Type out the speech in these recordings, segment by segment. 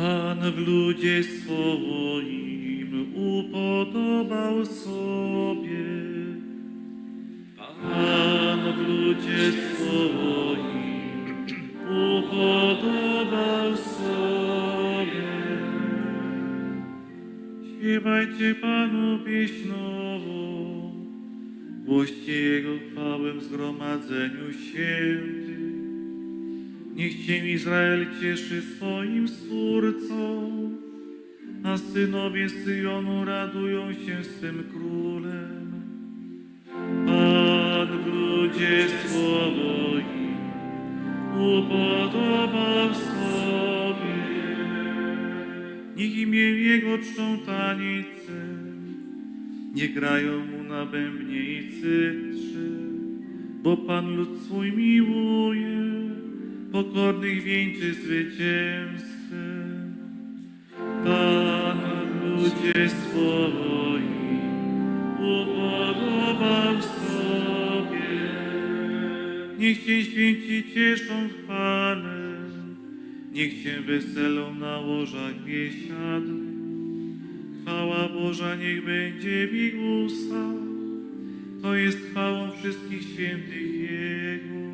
Pan w ludzie swoim upodobał sobie. Pan w ludzie swoim upodobał sobie. Śpiewajcie Panu pieśń nową, głoście Jego chwałę w zgromadzeniu świętych. Niech się Izrael cieszy swoim Stwórcą, a synowie Syjonu radują się swym Królem. Pan w ludzie swoim upodobał sobie. Niech imię Jego czczą tańcem, niech grają Mu na bębnie i cytrze, bo Pan lud swój miłuje, pokornych wieńczy zwycięstwem. Pan ludzie swoim upodobał sobie. Niech się święci cieszą w chwale, niech się weselą na łożach biesiadnych. Chwała Boża niech będzie w ich to jest chwałą wszystkich świętych Jego.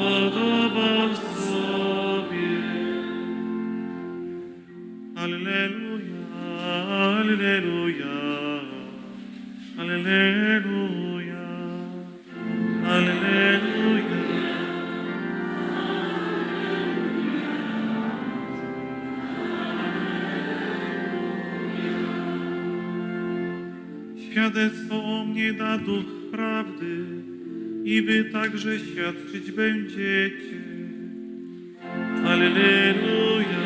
Upodobał sobie. Świadectwo mnie da duch prawdy i wy także świadczyć będziecie. Alleluja.